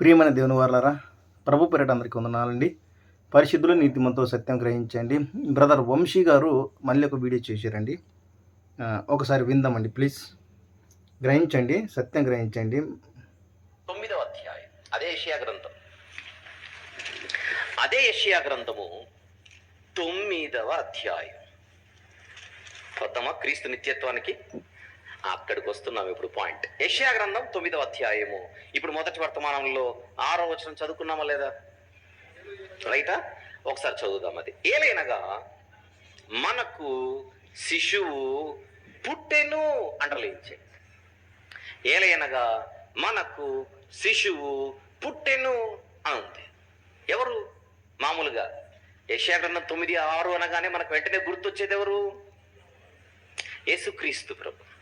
ప్రియమైన దేవుని వారలారా ప్రభు పేరట అందరికీ వందనాలండి. పరిశుద్ధులు నీతిమంతో సత్యం గ్రహించండి. బ్రదర్ వంశీ గారు మళ్ళీ ఒక వీడియో చేశారండి. ఒకసారి విందామండి ప్లీజ్. గ్రహించండి సత్యం గ్రహించండి. తొమ్మిదవ అధ్యాయం అదే ఏషియా గ్రంథం. అదే ఏషియా గ్రంథము తొమ్మిదవ అధ్యాయం. వద్దామా క్రీస్తు నిత్యత్వానికి అక్కడికి వస్తున్నాం ఇప్పుడు పాయింట్. యెషయా గ్రంథం తొమ్మిదవ అధ్యాయము. ఇప్పుడు మొదటి వర్తమానంలో ఆరో వచనం చదువుకున్నామా లేదా? రైటా? ఒకసారి చదువుదాం అది. ఏలైనగా మనకు శిశువు పుట్టెను అండలించే ఏలయనగా మనకు శిశువు పుట్టెను అని ఉంది. ఎవరు? మామూలుగా. యశాగ్రంథం తొమ్మిది ఆరు అనగానే మనకు వెంటనే గుర్తొచ్చేది ఎవరు? యేసుక్రీస్తు ప్రభు.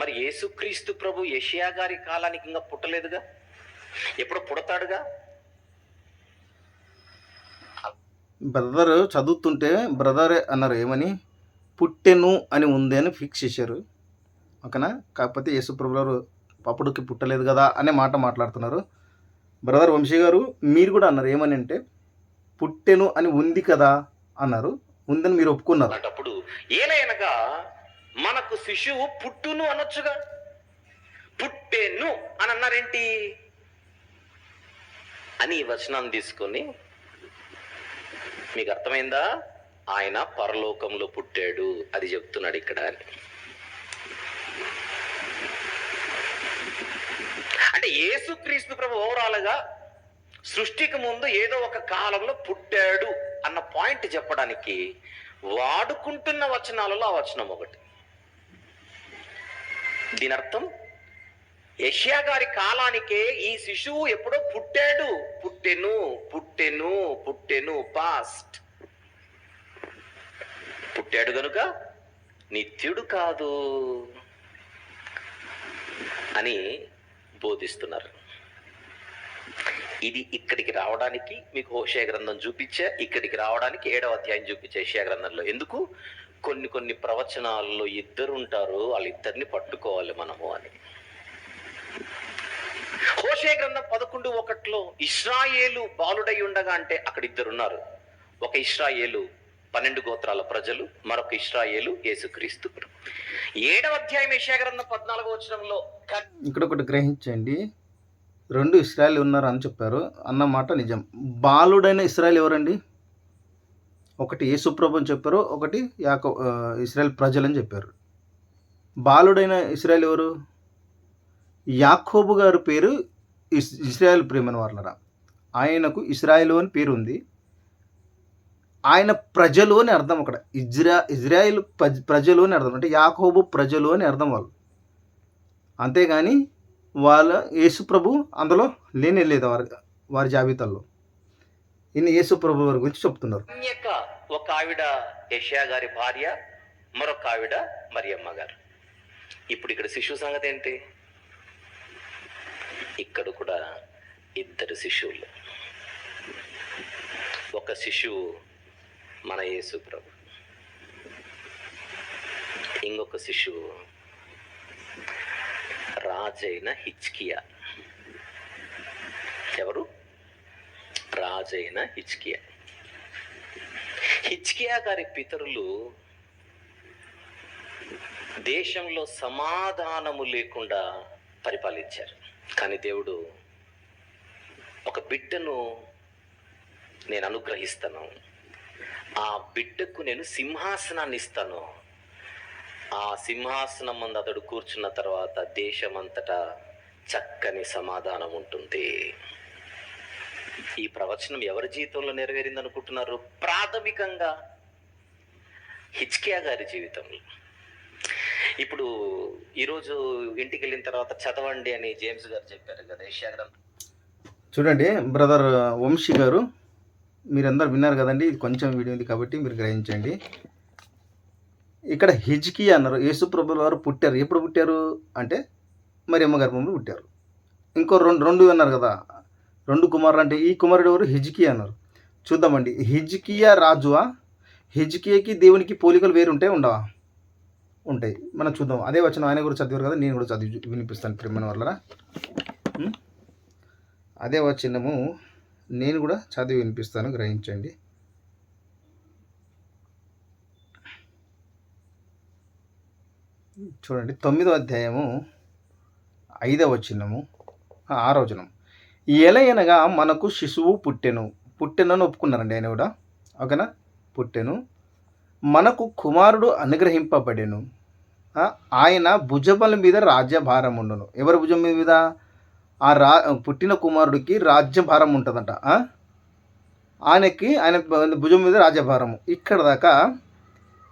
మరి యేసుక్రీస్తు ప్రభు యషియా గారి కాలానికి ఇంకా పుట్టలేదుగా? ఎప్పుడు పుడతాడుగా? బ్రదర్ చదువుతుంటే బ్రదర్ అన్నారు ఏమని? పుట్టెను అని ఉంది అని ఫిక్స్ చేశారు. ఓకేనా? కాకపోతే యేసుప్రభు గారు పప్పుడుకి పుట్టలేదు కదా అనే మాట మాట్లాడుతున్నారు. బ్రదర్ వంశీ గారు మీరు కూడా అన్నారు ఏమని అంటే పుట్టెను అని ఉంది కదా అన్నారు. ఉందని మీరు ఒప్పుకున్నారు. అలాంటప్పుడు ఏలైనగా మనకు శిశువు పుట్టును అనొచ్చుగా. పుట్టేను అని అన్నారేంటి అని ఈ వచనాన్ని తీసుకొని మీకు అర్థమైందా? ఆయన పరలోకంలో పుట్టాడు అది చెప్తున్నాడు ఇక్కడ అని. అంటే యేసుక్రీస్తు ప్రభు ఓవరాల్గా సృష్టికి ముందు ఏదో ఒక కాలంలో పుట్టాడు అన్న పాయింట్ చెప్పడానికి వాడుకుంటున్న వచనాలలో ఆ వచనం ఒకటి. దీని అర్థం యష్యా గారి కాలానికే ఈ శిశువు ఎప్పుడో పుట్టాడు. పుట్టెను పుట్టెను పుట్టెను పాస్ట్ పుట్టాడు గనుక నిత్యుడు కాదు అని బోధిస్తున్నారు. ఇది ఇక్కడికి రావడానికి మీకు హోషయ గ్రంథం చూపించా. ఇక్కడికి రావడానికి ఏడవ అధ్యాయం చూపించే ఏషియా గ్రంథంలో. ఎందుకు? కొన్ని కొన్ని ప్రవచనాల్లో ఇద్దరు ఉంటారు వాళ్ళిద్దరిని పట్టుకోవాలి మనము అని. హోషే గ్రంథం పదకొండు ఒకటిలో ఇస్రాయేలు బాలుడై ఉండగా అంటే అక్కడ ఇద్దరు ఉన్నారు ఒక ఇస్రాయేలు పన్నెండు గోత్రాల ప్రజలు మరొక ఇస్రాయేలు యేసుక్రీస్తు ఏడవ అధ్యాయం ఏషియా గ్రంథం పద్నాలుగో వచనంలో ఇక్కడ ఒకటి గ్రహించండి. రెండు ఇస్రాయల్ ఉన్నారు అని చెప్పారు. అన్నమాట నిజం. బాలుడైన ఇస్రాయల్ ఎవరండి? ఒకటి యేసుప్రభు అని చెప్పారు ఒకటి యాక ఆ, ఇస్రాయల్ ప్రజలని చెప్పారు. బాలుడైన ఇస్రాయల్ ఎవరు? యాకోబు గారి పేరు ఇస్ ఇస్రాయల్ ప్రేమని వాళ్ళరా ఆయనకు ఇస్రాయలు అని పేరు ఉంది. ఆయన ప్రజలు అని అర్థం అక్కడ. ఇజ్రా ఇజ్రాయిల్ ప్రజ ప్రజలు అని అర్థం. అంటే యాకోబు ప్రజలు అని అర్థం వాళ్ళు. అంతేగాని వాళ్ళ యేసుప్రభు అందులో లేనే లేదు వారి వారి జాబితాల్లో ఈయన యేసుప్రభు వారి గురించి చెప్తున్నారు. ఒక ఆవిడ యషయా గారి భార్య మరొక ఆవిడ మరియమ్మ గారు. ఇప్పుడు ఇక్కడ శిశువు సంగతి ఏంటి? ఇక్కడ కూడా ఇద్దరు శిశువులు. ఒక శిశువు మన యేసు ప్రభు. ఇంకొక శిశువు రాజైన హిచ్కియా ఎవరు? రాజైన హిచ్కియా హిచ్కియా గారి పితరులు దేశంలో సమాధానము లేకుండా పరిపాలించారు. కానీ దేవుడు ఒక బిడ్డను నేను అనుగ్రహిస్తాను. ఆ బిడ్డకు నేను సింహాసనాన్ని ఇస్తాను. ఆ సింహాసనం ముందు అతడు కూర్చున్న తర్వాత దేశమంతటా చక్కని సమాధానం ఉంటుంది. ఈ ప్రవచనం ఎవరి జీవితంలో నెరవేరింది అనుకుంటున్నారు ప్రాథమికంగా హిచ్కియా గారి జీవితంలో. ఇప్పుడు ఈరోజు ఇంటికి వెళ్ళిన తర్వాత చదవండి అని జేమ్స్ గారు చెప్పారు కదా ఏషియా గ్రంథం. చూడండి బ్రదర్ వంశీ గారు మీరందరూ విన్నారు కదండి ఇది కొంచెం వీడియో ఉంది కాబట్టి మీరు గ్రహించండి. ఇక్కడ హిజ్కి అన్నారు యేసుప్రభుల వారు పుట్టారు. ఎప్పుడు పుట్టారు? అంటే మరి అమ్మగారి గర్భంలో పుట్టారు. ఇంకో రెండు రెండు అన్నారు కదా రెండు కుమారులు అంటే ఈ కుమారుడు ఎవరు? హిజ్కియా అన్నారు. చూద్దామండి. హిజ్కియా రాజువా? హిజ్కియాకి దేవునికి పోలికలు వేరు ఉంటాయి ఉండవా? ఉంటాయి. మనం చూద్దాం. అదే వచ్చిన ఆయన కూడా చదివారు కదా నేను కూడా చదివి వినిపిస్తాను ప్రేమ వల్ల. అదే వచ్చినము నేను కూడా చదివి వినిపిస్తాను. గ్రహించండి. చూడండి. తొమ్మిదో అధ్యాయము ఐదవ వచనము. ఆ, ఆరో వచనం. ఎలయనగా మనకు శిశువు పుట్టెను. పుట్టెనని ఒప్పుకున్నారండి ఆయన కూడా. ఓకేనా? పుట్టెను. మనకు కుమారుడు అనుగ్రహింపబడెను. ఆయన భుజబల మీద రాజ్యభారం ఉండను. ఎవరి భుజం మీద? ఆ రా పుట్టిన కుమారుడికి రాజ్యభారం ఉంటుందంట. ఆయనకి ఆయన భుజం మీద రాజ్యభారము ఇక్కడ దాకా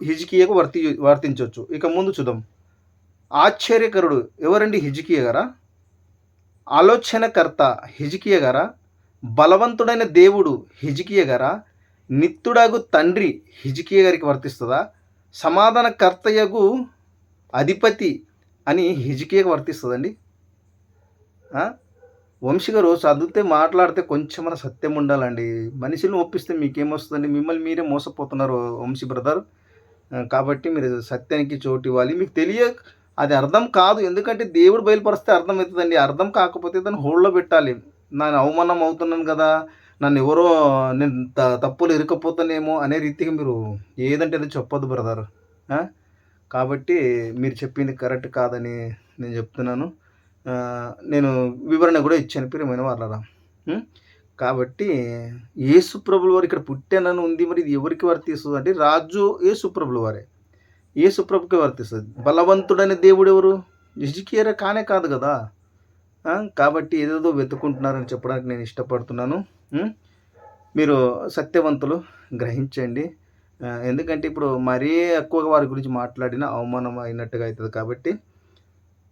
హిజికియకు వర్తి వర్తించవచ్చు ఇక ముందు చూద్దాం. ఆశ్చర్యకరుడు ఎవరండి హిజికియ గారా? ఆలోచనకర్త హిజికియ గారా? బలవంతుడైన దేవుడు హిజికియ గారా? నిత్తుడగు తండ్రి హిజికియ గారికి వర్తిస్తుందా? సమాధానకర్తయగు అధిపతి అని హిజికియకు వర్తిస్తుందండి. ఆ? వంశీ గారు చదివితే మాట్లాడితే కొంచెం సత్యం ఉండాలండి. మనుషులను ఒప్పిస్తే మీకేమొస్తుందండి? మిమ్మల్ని మీరే మోసపోతున్నారు వంశీ బ్రదర్. కాబట్టి మీరు సత్యానికి చోటు ఇవ్వాలి. మీకు తెలియ అది అర్థం కాదు. ఎందుకంటే దేవుడు బయలుపరిస్తే అర్థమవుతుందండి. అర్థం కాకపోతే దాన్ని హోల్డ్లో పెట్టాలి. నేను అవమానం అవుతున్నాను కదా నన్ను ఎవరో నేను త- తప్పులు ఇరుకపోతానేమో అనే రీతిగా మీరు ఏదంటే అది చెప్పొద్దు బ్రదర్. కాబట్టి మీరు చెప్పింది కరెక్ట్ కాదని నేను చెప్తున్నాను. నేను వివరణ కూడా ఇచ్చాను. ప్రియమైన వాళ్ళరా కాబట్టి యేసుప్రభుల వారు ఇక్కడ పుట్టానని ఉంది. మరి ఇది ఎవరికి వర్తిస్తుంది అంటే రాజు యేసుప్రభుల వారే. యేసుప్రభుకే వర్తిస్తుంది. బలవంతుడనే దేవుడు ఎవరు? ఇజికియరే కానే కాదు కదా. కాబట్టి ఏదేదో వెతుకుంటున్నారని చెప్పడానికి నేను ఇష్టపడుతున్నాను. మీరు సత్యవంతులు గ్రహించండి. ఎందుకంటే ఇప్పుడు మరీ ఎక్కువగా వారి గురించి మాట్లాడిన అవమానం అయినట్టుగా అవుతుంది కాబట్టి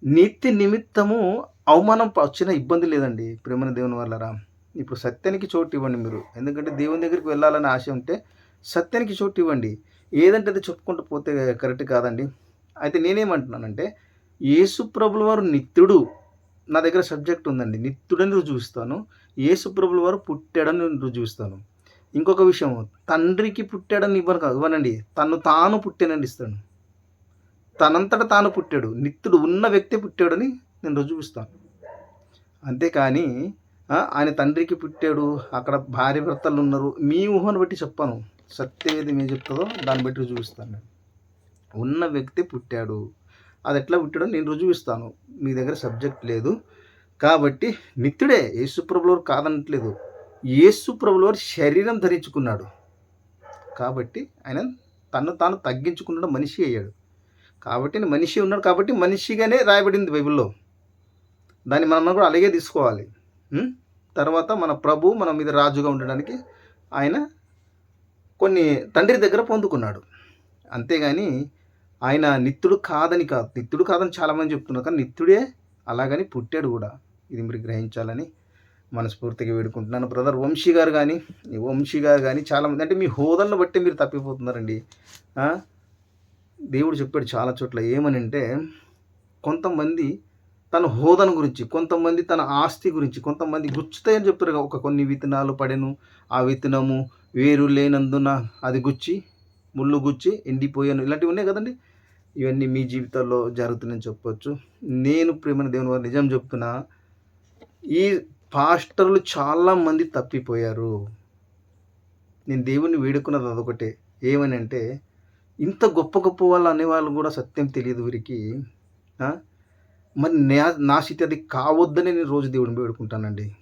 నీతి నిమిత్తము అవమానం వచ్చిన ఇబ్బంది లేదండి ప్రేమన దేవుని వల్లరా. ఇప్పుడు సత్యానికి చోటు ఇవ్వండి మీరు. ఎందుకంటే దేవుని దగ్గరికి వెళ్ళాలని ఆశ ఉంటే సత్యానికి చోటు ఇవ్వండి. ఏదంటే అది చెప్పుకుంటూ పోతే కరెక్ట్ కాదండి. అయితే నేనేమంటున్నానంటే యేసు ప్రభుల వారు నిత్యుడు. నా దగ్గర సబ్జెక్ట్ ఉందండి. నిత్యుడని రుజువిస్తాను యేసు ప్రభుల వారు పుట్టాడని రుజువిస్తాను ఇంకొక విషయం తండ్రికి పుట్టాడని ఇవ్వను కాదు. ఇవ్వనండి. తను తాను పుట్టానని ఇస్తాను. తనంతట తాను పుట్టాడు. నిత్యుడు ఉన్న వ్యక్తి పుట్టాడని నేను రుజువుస్తాను అంతేకాని ఆయన తండ్రికి పుట్టాడు. అక్కడ భార్య భర్తలు ఉన్నారు. మీ ఊహను బట్టి చెప్పాను. సత్యం ఏది మేము చెప్తుందో దాన్ని బట్టి రుజువిస్తాను నేను. ఉన్న వ్యక్తి పుట్టాడు. అది ఎట్లా పుట్టాడో నేను రుజువిస్తాను మీ దగ్గర సబ్జెక్ట్ లేదు. కాబట్టి నిత్యుడే యేసుప్రభులవారు కాదనట్లేదు. యేసుప్రభులవారు శరీరం ధరించుకున్నాడు. కాబట్టి ఆయన తను తాను తగ్గించుకున్నాడు మనిషి అయ్యాడు. కాబట్టి మనిషి ఉన్నాడు. కాబట్టి మనిషిగానే రాయబడింది బైబిల్లో. దాన్ని మనం కూడా అలాగే తీసుకోవాలి. తర్వాత మన ప్రభు మన మీద రాజుగా ఉండడానికి ఆయన కొన్ని తండ్రి దగ్గర పొందుకున్నాడు. అంతేగాని ఆయన నిత్యుడు కాదని కాదు నిత్యుడు కాదని చాలామంది చెప్తున్నారు. కానీ నిత్యుడే అలాగని పుట్టాడు కూడా. ఇది మీరు గ్రహించాలని మనస్ఫూర్తిగా వేడుకుంటున్నాను. బ్రదర్ వంశీ గారు కానీ వంశీ గారు కానీ చాలామంది అంటే మీ హోదాలను బట్టి మీరు తప్పిపోతున్నారండి. దేవుడు చెప్పాడు చాలా చోట్ల ఏమని అంటే కొంతమంది తన హోదన గురించి కొంతమంది తన ఆస్తి గురించి కొంతమంది గుచ్చుతాయని చెప్పారు ఒక కొన్ని విత్తనాలు పడెను ఆ విత్తనము వేరు లేనందున అది గుచ్చి ముళ్ళు గుచ్చి ఎండిపోయాను. ఇలాంటివి ఉన్నాయి కదండి. ఇవన్నీ మీ జీవితాల్లో జరుగుతున్నాయని చెప్పొచ్చు. నేను ప్రేమ దేవుని వారు నిజం చెప్తున్నా ఈ పాస్టర్లు చాలామంది తప్పిపోయారు. నేను దేవుణ్ణి వేడుకున్నది అదొకటే. ఏమని అంటే ఇంత గొప్ప గొప్ప వాళ్ళు అనేవాళ్ళు కూడా సత్యం తెలియదు వీరికి. మరి నా నా స్థితి అది కావద్దని నేను రోజు దేవుడిని వేడుకుంటానండి.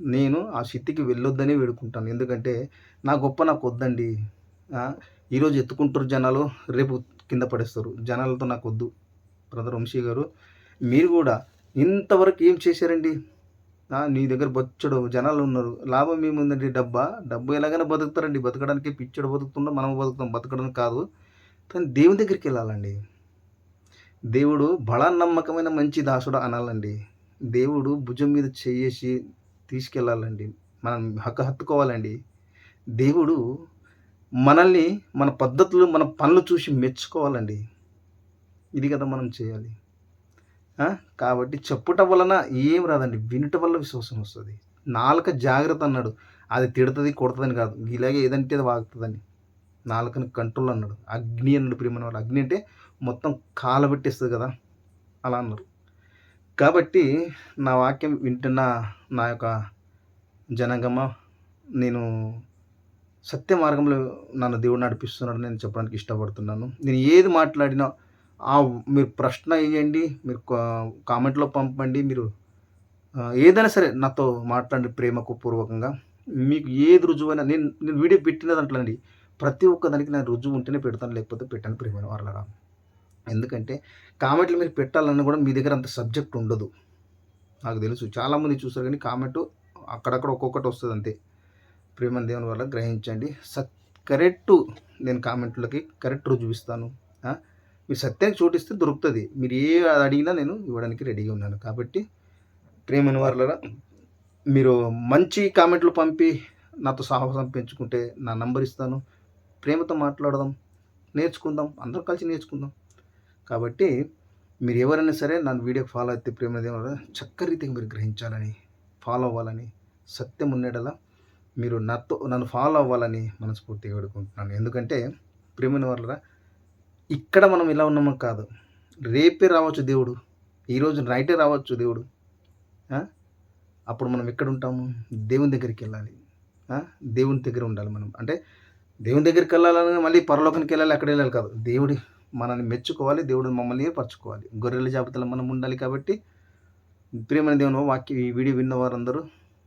నేను ఆ స్థితికి వెళ్ళొద్దని వేడుకుంటాను. ఎందుకంటే నా గొప్ప నాకు వద్దండి. ఈరోజు ఎత్తుకుంటారు జనాలు రేపు కింద పడేస్తారు. జనాలతో నాకు వద్దు. బ్రదర్ వంశీ గారు మీరు కూడా ఇంతవరకు ఏం చేశారండి? నీ దగ్గర బొచ్చడు జనాలు ఉన్నారు. లాభం ఏముందండి? డబ్బా? డబ్బు ఎలాగైనా బతుకుతారండి. బతకడానికి పిచ్చడు బతుకుతుండో మనం బతుకుతాం. బతకడం కాదు. కానీ దేవుని దగ్గరికి వెళ్ళాలండి. దేవుడు బడా నమ్మకమైన మంచి దాసుడు అనాలండి. దేవుడు భుజం మీద చేయేసి తీసుకెళ్ళాలండి. మనం హక్కు హత్తుకోవాలండి. దేవుడు మనల్ని మన పద్ధతులు మన పనులు చూసి మెచ్చుకోవాలండి. ఇది కదా మనం చేయాలి. కాబట్టి చెప్పుట వలన ఏం రాదండి. వినుట వల్ల విశ్వాసం వస్తుంది. నాలుక జాగ్రత్త అన్నాడు. అది తిడుతుంది కొడుతుందని కాదు. ఇలాగే ఏదంటే అది వాగుతుందని నాలుకని కంట్రోల్ అన్నాడు. అగ్ని అన్నాడు ప్రియమైన వాళ్ళు. అగ్ని అంటే మొత్తం కాలబెట్టేస్తుంది కదా. అలా అన్నారు. కాబట్టి నా వాక్యం వింటున్న నా యొక్క జనగమ నేను సత్య మార్గంలో నన్ను దేవుడు నడిపిస్తున్నాడు నేను చెప్పడానికి ఇష్టపడుతున్నాను. నేను ఏది మాట్లాడినా ఆ మీరు ప్రశ్న వేయండి మీరు కా- కామెంట్లో పంపండి మీరు ఏదైనా సరే నాతో మాట్లాడండి ప్రేమకు పూర్వకంగా. మీకు ఏది రుజువైనా నేను నేను వీడియో పెట్టిన దాంట్లో అండి ప్రతి ఒక్క దానికి నేను రుజువు ఉంటేనే పెడతాను లేకపోతే పెట్టాను ప్రేమ వాళ్ళ ఎందుకంటే కామెంట్లు మీరు పెట్టాలన్నా కూడా మీ దగ్గర అంత సబ్జెక్ట్ ఉండదు. నాకు తెలుసు. చాలామంది చూస్తారు కానీ కామెంట్ అక్కడక్కడ ఒక్కొక్కటి వస్తుంది అంతే. ప్రేమ దేవుని వల్ల గ్రహించండి. సత్ కరెక్ట్ నేను కామెంట్లకి కరెక్ట్ చూపిస్తాను మీరు సత్యాన్ని చోటిస్తే దొరుకుతుంది. మీరు ఏ అడిగినా నేను ఇవ్వడానికి రెడీగా ఉన్నాను. కాబట్టి ప్రేమని వారులరా మీరు మంచి కామెంట్లు పంపి నాతో సాహసం పెంచుకుంటే నా నంబర్ ఇస్తాను. ప్రేమతో మాట్లాడదాం. నేర్చుకుందాం. అందరం కలిసి నేర్చుకుందాం. కాబట్టి మీరు ఎవరైనా సరే నన్ను వీడియో ఫాలో అయితే ప్రేమ దేవుని రీతిగా మీరు గ్రహించాలని ఫాలో అవ్వాలని సత్యం ఉండేటలా మీరు నాతో నన్ను ఫాలో అవ్వాలని మనస్ఫూర్తిగా వేడుకుంటున్నాను ఎందుకంటే ప్రేమైన వాళ్ళరా ఇక్కడ మనం ఇలా ఉన్నామో కాదు. రేపే రావచ్చు దేవుడు. ఈరోజు నైటే రావచ్చు దేవుడు. అప్పుడు మనం ఎక్కడ ఉంటాము? దేవుని దగ్గరికి వెళ్ళాలి. దేవుని దగ్గర ఉండాలి మనం. అంటే దేవుని దగ్గరికి వెళ్ళాలని మళ్ళీ పరలోకానికి వెళ్ళాలి అక్కడ వెళ్ళాలి కాదు. దేవుడి మనల్ని మెచ్చుకోవాలి దేవుడు మమ్మల్ని ఏర్పరచుకోవాలి. గొర్రెల జాబితాలో మనం ఉండాలి కాబట్టి ప్రియమైన దేవుని వాక్య ఈ వీడియో విన్న వారందరూ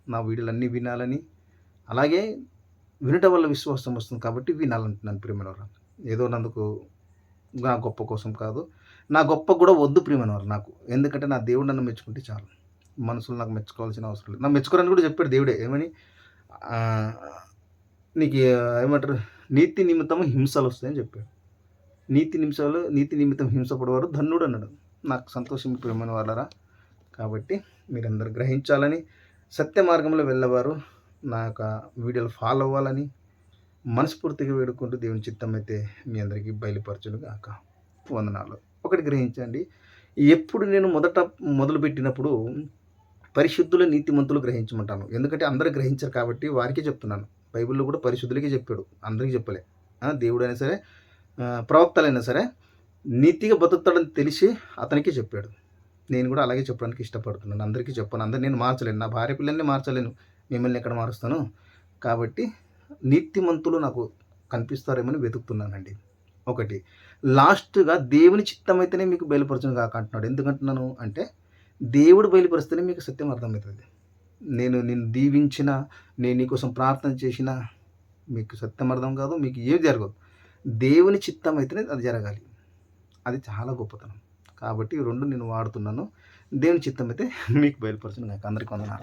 నా వీడియోలు అన్నీ వినాలని అలాగే వినటం వల్ల విశ్వాసం వస్తుంది కాబట్టి వినాలంటున్నాను ప్రియమైన వారు ఏదో నందుకు నా గొప్ప కోసం కాదు నా గొప్ప కూడా వద్దు ప్రియమైన వారు నాకు. ఎందుకంటే నా దేవుడు నన్ను మెచ్చుకుంటే చాలు. మనసులు నాకు మెచ్చుకోవాల్సిన అవసరం లేదు. నా మెచ్చుకోరని కూడా చెప్పాడు దేవుడే ఏమని? నీకు ఏమంటారు? నీతి నిమిత్తం హింసలు వస్తాయని చెప్పాడు. నీతి నిమిషాలు నీతి నిమిత్తం హింసపడేవారు ధన్యుడు అన్నాడు. నాకు సంతోషం ప్రియమైన వాళ్ళరా. కాబట్టి మీరందరూ గ్రహించాలని సత్య మార్గంలో వెళ్ళేవారు. నా యొక్క వీడియోలు ఫాలో అవ్వాలని మనస్ఫూర్తిగా వేడుకుంటూ దేవుని చిత్తం అయితే మీ అందరికీ బయలుపరచును కాక వందనాలు. ఒకటి గ్రహించండి. ఎప్పుడు నేను మొదట మొదలుపెట్టినప్పుడు పరిశుద్ధుల నీతిమంతులు గ్రహించమంటాను. ఎందుకంటే అందరూ గ్రహించారు కాబట్టి వారికే చెప్తున్నాను. బైబిల్లో కూడా పరిశుద్ధులకే చెప్పాడు. అందరికీ చెప్పలే. ఆ, దేవుడైనా సరే ప్రవక్తలైనా సరే నీతిగా బతుకుతాడని తెలిసి అతనికి చెప్పాడు. నేను కూడా అలాగే చెప్పడానికి ఇష్టపడుతున్నాను. అందరికీ చెప్పాను. అందరు నేను మార్చలేను. నా భార్య పిల్లల్ని మార్చలేను. మిమ్మల్ని ఎక్కడ మారుస్తాను? కాబట్టి నీతిమంతులు నాకు కనిపిస్తారేమని వెతుకుతున్నానండి. ఒకటి లాస్ట్గా దేవుని చిత్తం అయితేనే మీకు బయలుపరచను కాక అంటున్నాడు. ఎందుకంటున్నాను అంటే దేవుడు బయలుపరిస్తేనే మీకు సత్యం అర్థమవుతుంది. నేను నిన్ను దీవించిన నేను నీకోసం ప్రార్థన చేసిన మీకు సత్యం అర్థం కాదు మీకు ఏది జరగదు. దేవుని చిత్తం అయితేనే అది జరగాలి. అది చాలా గొప్పతనం. కాబట్టి రెండు నేను వాడుతున్నాను. దేవుని చిత్తం అయితే మీకు బయలుపరచును నాకు అందరికీ వందనాలు.